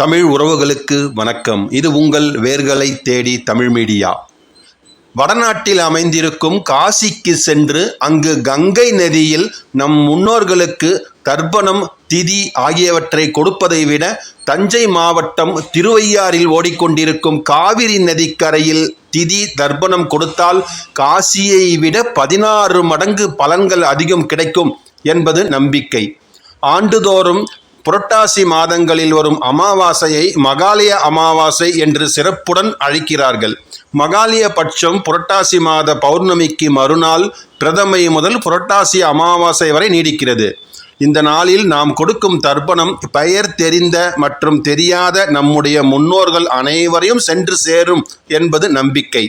தமிழ் உறவுகளுக்கு வணக்கம். இது உங்கள் வேர்களை தேடி தமிழ் மீடியா. வடநாட்டில் அமைந்திருக்கும் காசிக்கு சென்று அங்கு கங்கை நதியில் நம் முன்னோர்களுக்கு தர்ப்பணம் திதி ஆகியவற்றை கொடுப்பதை விட தஞ்சை மாவட்டம் திருவையாறில் ஓடிக்கொண்டிருக்கும் காவிரி நதிக்கரையில் திதி தர்ப்பணம் கொடுத்தால் காசியை விட பதினாறு மடங்கு பலன்கள் அதிகம் கிடைக்கும் என்பது நம்பிக்கை. ஆண்டுதோறும் புரட்டாசி மாதங்களில் வரும் அமாவாசையை மகாலய அமாவாசை என்று சிறப்புடன் அழைக்கிறார்கள். மகாலய பட்சம் புரட்டாசி மாத பௌர்ணமிக்கு மறுநாள் பிரதமை முதல் புரட்டாசி அமாவாசை வரை நீடிக்கிறது. இந்த நாளில் நாம் கொடுக்கும் தர்ப்பணம் பெயர் தெரிந்த மற்றும் தெரியாத நம்முடைய முன்னோர்கள் அனைவரையும் சென்று சேரும் என்பது நம்பிக்கை.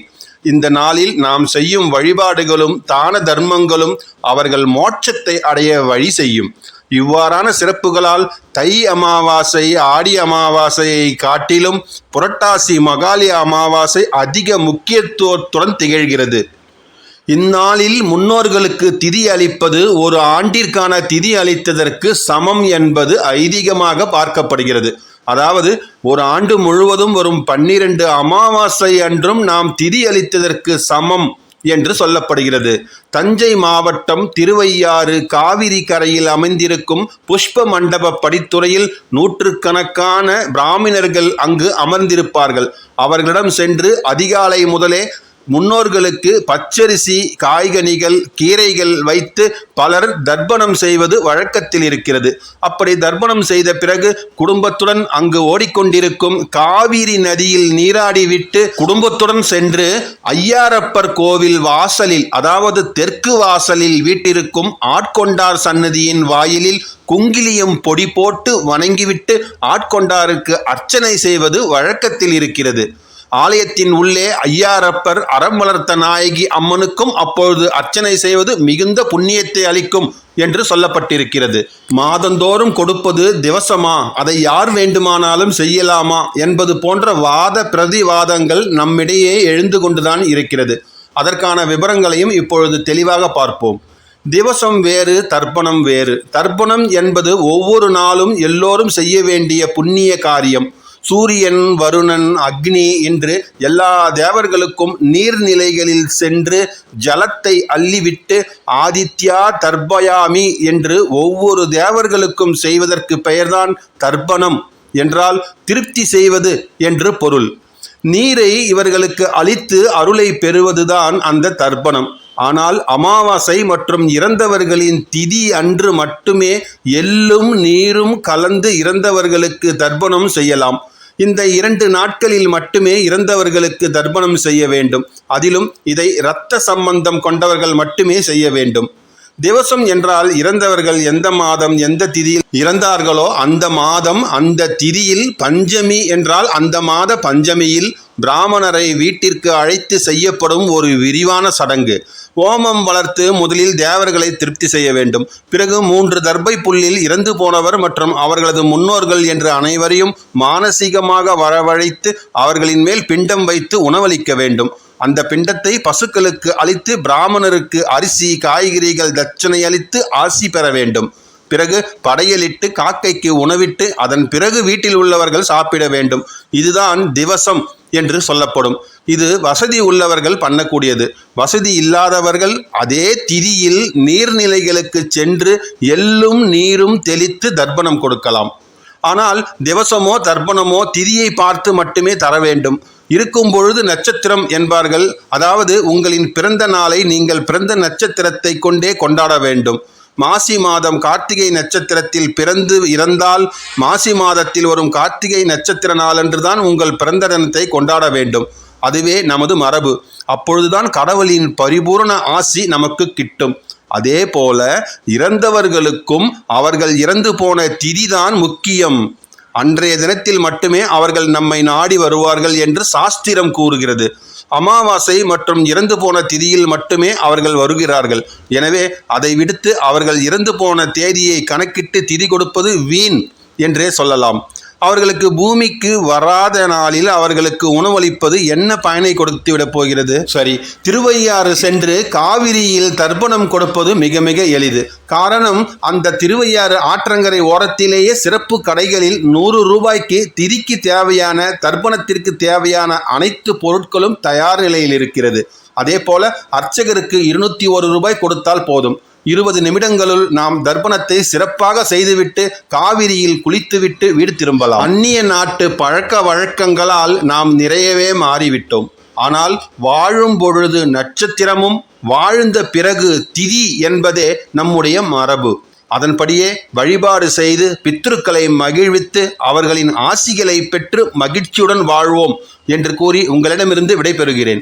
இந்த நாளில் நாம் செய்யும் வழிபாடுகளும் தான தர்மங்களும் அவர்கள் மோட்சத்தை அடைய வழி செய்யும். இவ்வாறான சிறப்புகளால் தை அமாவாசை ஆடி அமாவாசையை காட்டிலும் புரட்டாசி மகாலி அமாவாசை அதிக முக்கியத்துவத்துடன் திகழ்கிறது. இந்நாளில் முன்னோர்களுக்கு திதி அளிப்பது ஒரு ஆண்டிற்கான திதி அளித்ததற்கு சமம் என்பது ஐதீகமாக பார்க்கப்படுகிறது. அதாவது ஒரு ஆண்டு முழுவதும் வரும் பன்னிரண்டு அமாவாசை அன்றும் நாம் திதி அளித்ததற்கு சமம். என்று சொல்லப்படுகிறது. தஞ்சை மாவட்டம் திருவையாறு காவிரி கரையில் அமைந்திருக்கும் புஷ்ப மண்டப படித்துறையில் நூற்றுக்கணக்கான பிராமணர்கள் அங்கு அமர்ந்திருப்பார்கள். அவர்களிடம் சென்று அதிகாலை முதலே முன்னோர்களுக்கு பச்சரிசி காய்கனிகள் கீரைகள் வைத்து பலர் தர்ப்பணம் செய்வது வழக்கத்தில் இருக்கிறது. அப்படி தர்ப்பணம் செய்த பிறகு குடும்பத்துடன் அங்கு ஓடிக்கொண்டிருக்கும் காவிரி நதியில் நீராடி விட்டு குடும்பத்துடன் சென்று ஐயாரப்பர் கோவில் வாசலில் அதாவது தெற்கு வாசலில் வீட்டிருக்கும் ஆட்கொண்டார் சன்னதியின் வாயிலில் குங்கிலியம் பொடி போட்டு வணங்கிவிட்டு ஆட்கொண்டாருக்கு அர்ச்சனை செய்வது வழக்கத்தில் இருக்கிறது. ஆலயத்தின் உள்ளே ஐயாரப்பர் அறம் வளர்த்த நாயகி அம்மனுக்கும் அப்பொழுது அர்ச்சனை செய்வது மிகுந்த புண்ணியத்தை அளிக்கும் என்று சொல்லப்பட்டிருக்கிறது. மாதந்தோறும் கொடுப்பது திவசமா? அதை யார் வேண்டுமானாலும் செய்யலாமா? என்பது போன்ற வாத பிரதிவாதங்கள் நம்மிடையே எழுந்து கொண்டுதான் இருக்கிறது. அதற்கான விவரங்களையும் இப்பொழுது தெளிவாக பார்ப்போம். திவசம் வேறு தர்ப்பணம் வேறு. தர்ப்பணம் என்பது ஒவ்வொரு நாளும் எல்லோரும் செய்ய வேண்டிய புண்ணிய காரியம். சூரியன் வருணன் அக்னி என்று எல்லா தேவர்களுக்கும் நீர்நிலைகளில் சென்று ஜலத்தை அள்ளிவிட்டு ஆதித்யா தர்பயாமி என்று ஒவ்வொரு தேவர்களுக்கும் செய்வதற்கு பெயர்தான் தர்ப்பணம் என்றால் திருப்தி செய்வது என்று பொருள். நீரை இவர்களுக்கு அளித்து அருளை பெறுவதுதான் அந்த தர்ப்பணம். ஆனால் அமாவாசை மற்றும் இறந்தவர்களின் திதி அன்று மட்டுமே எள்ளும் நீரும் கலந்து இறந்தவர்களுக்கு தர்ப்பணம் செய்யலாம். இந்த இரண்டு நாட்களில் மட்டுமே இறந்தவர்களுக்கு தர்ப்பணம் செய்ய வேண்டும். அதிலும் இதை இரத்த சம்பந்தம் கொண்டவர்கள் மட்டுமே செய்ய வேண்டும். திவசம் என்றால் இறந்தவர்கள் எந்த மாதம் எந்த திதியில் இறந்தார்களோ அந்த மாதம் அந்த திதியில் பஞ்சமி என்றால் அந்த மாத பஞ்சமியில் பிராமணரை வீட்டிற்கு அழைத்து செய்யப்படும் ஒரு விரிவான சடங்கு. ஓமம் வளர்த்து முதலில் தேவர்களை திருப்தி செய்ய வேண்டும். பிறகு மூன்று தர்பை புல்லில் இறந்து போனவர் மற்றும் அவர்களது முன்னோர்கள் என்று அனைவரையும் மானசீகமாக வரவழைத்து அவர்களின் மேல் பிண்டம் வைத்து உணவளிக்க வேண்டும். அந்த பிண்டத்தை பசுக்களுக்கு அளித்து பிராமணருக்கு அரிசி காய்கறிகள் தட்சணை அளித்து ஆசி பெற வேண்டும். பிறகு படையலிட்டு காக்கைக்கு உணவிட்டு அதன் பிறகு வீட்டில் உள்ளவர்கள் சாப்பிட வேண்டும். இதுதான் திவசம் என்று சொல்லப்படும். இது வசதி உள்ளவர்கள் பண்ணக்கூடியது. வசதி இல்லாதவர்கள் அதே திதியில் நீர்நிலைகளுக்கு சென்று எள்ளும் நீரும் தெளித்து தர்ப்பணம் கொடுக்கலாம். ஆனால் திவசமோ தர்ப்பணமோ திதியை பார்த்து மட்டுமே தர வேண்டும். இருக்கும் பொழுது நட்சத்திரம் என்பார்கள். அதாவது உங்களின் பிறந்த நாளை நீங்கள் பிறந்த நட்சத்திரத்தை கொண்டே கொண்டாட வேண்டும். மாசி மாதம் கார்த்திகை நட்சத்திரத்தில் பிறந்து இறந்தால் மாசி மாதத்தில் வரும் கார்த்திகை நட்சத்திர நாளன்று தான் உங்கள் பிறந்த தினத்தை கொண்டாட வேண்டும். அதுவே நமது மரபு. அப்பொழுதுதான் கடவுளின் பரிபூரண ஆசி நமக்கு கிட்டும். அதே போல இறந்தவர்களுக்கும் அவர்கள் இறந்து போன திதிதான் முக்கியம். அன்றைய தினத்தில் மட்டுமே அவர்கள் நம்மை நாடி வருவார்கள் என்று சாஸ்திரம் கூறுகிறது. அமாவாசை மற்றும் இறந்து போன திதியில் மட்டுமே அவர்கள் வருகிறார்கள். எனவே அதை விடுத்து அவர்கள் இறந்து போன தேதியை கணக்கிட்டு திதி கொடுப்பது வீண் என்றே சொல்லலாம். அவர்களுக்கு பூமிக்கு வராத நாளில் அவர்களுக்கு உணவளிப்பது என்ன பயனை கொடுத்து விடப் போகிறது? சரி திருவையாறு சென்று காவிரியில் தர்ப்பணம் கொடுப்பது மிக மிக எளிது. காரணம் அந்த திருவையாறு ஆற்றங்கரை ஓரத்திலேயே சிறப்பு கடைகளில் நூறு ரூபாய்க்கு திரிக்கு தேவையான தர்ப்பணத்திற்கு தேவையான அனைத்து பொருட்களும் தயார் நிலையில் இருக்கிறது. அதே போல அர்ச்சகருக்கு இருநூத்தி ஒரு ரூபாய் கொடுத்தால் போதும். இருபது நிமிடங்களுள் நாம் தர்ப்பணத்தை சிறப்பாக செய்துவிட்டு காவிரியில் குளித்துவிட்டு வீடு திரும்பலாம். அந்நிய நாட்டு பழக்க வழக்கங்களால் நாம் நிறையவே மாறிவிட்டோம். ஆனால் வாழும் பொழுது நட்சத்திரமும் வாழ்ந்த பிறகு திதி என்பதே நம்முடைய மரபு. அதன்படியே வழிபாடு செய்து பித்ருக்களை மகிழ்வித்து அவர்களின் ஆசிகளை பெற்று மகிழ்ச்சியுடன் வாழ்வோம் என்று கூறி உங்களிடமிருந்து விடைபெறுகிறேன்.